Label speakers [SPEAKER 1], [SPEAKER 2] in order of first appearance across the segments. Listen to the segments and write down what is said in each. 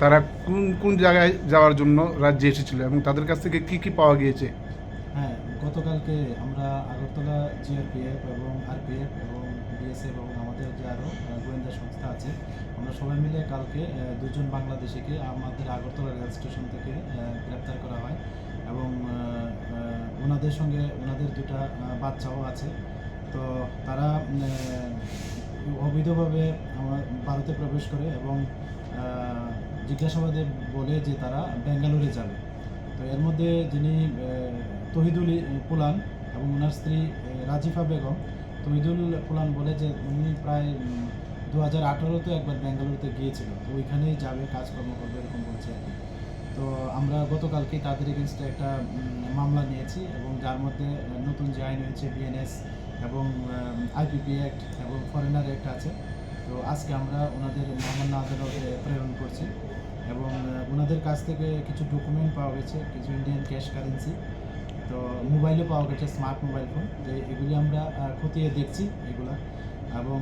[SPEAKER 1] তারা কোন কোন জায়গায় যাওয়ার জন্য রাজ্যে এসেছিল এবং তাদের কাছ থেকে কি কি পাওয়া গিয়েছে?
[SPEAKER 2] হ্যাঁ গতকালকে আমরা আগরতলা জিআরপিএফ এবং আরপিএফ এবং বিএসএফ এবং আমাদের যে আরও গোয়েন্দা সংস্থা আছে, আমরা সবাই মিলে কালকে দুজন বাংলাদেশিকে আমাদের আগরতলা রেল স্টেশন থেকে গ্রেপ্তার করা হয় এবং ওনাদের সঙ্গে ওনাদের দুটা বাচ্চাও আছে। তো তারা অবৈধভাবে আমার ভারতে প্রবেশ করে এবং জিজ্ঞাসাবাদে বলে যে তারা বেঙ্গালুরে যাবে। তো এর মধ্যে যিনি তহিদুল পুলান এবং ওনার স্ত্রী রাজিফা বেগম, তহিদুল পুলান বলে যে উনি প্রায় দু হাজার আঠারোতে একবার বেঙ্গালুরুতে গিয়েছিল। তো ওইখানেই যাবে, কাজকর্ম করবে এরকম বলছে আর কি। তো আমরা গতকালকে তাদের এগেনস্টে একটা মামলা নিয়েছি এবং যার মধ্যে নতুন যে আইন হয়েছে বিএনএস এবং আইপিপি অ্যাক্ট এবং ফরেনার অ্যাক্ট আছে। তো আজকে আমরা ওনাদের মহামান্য আদালতে প্রেরণ করছি। ওনাদের কাছ থেকে কিছু ডকুমেন্ট পাওয়া গেছে, কিছু ইন্ডিয়ান ক্যাশ কারেন্সি তো মোবাইলও পাওয়া গেছে স্মার্ট মোবাইল ফোন তো এগুলি আমরা খতিয়ে দেখছি এগুলা। এবং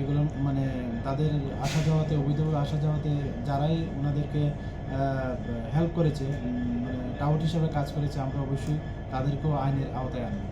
[SPEAKER 2] এগুলো মানে তাদের আসা যাওয়াতে অবৈধভাবে আসা যাওয়াতে যারাই ওনাদেরকে হেল্প করেছে মানে টাউট হিসাবে কাজ করেছে, আমরা অবশ্যই তাদেরকেও আইনের আওতায় আনব।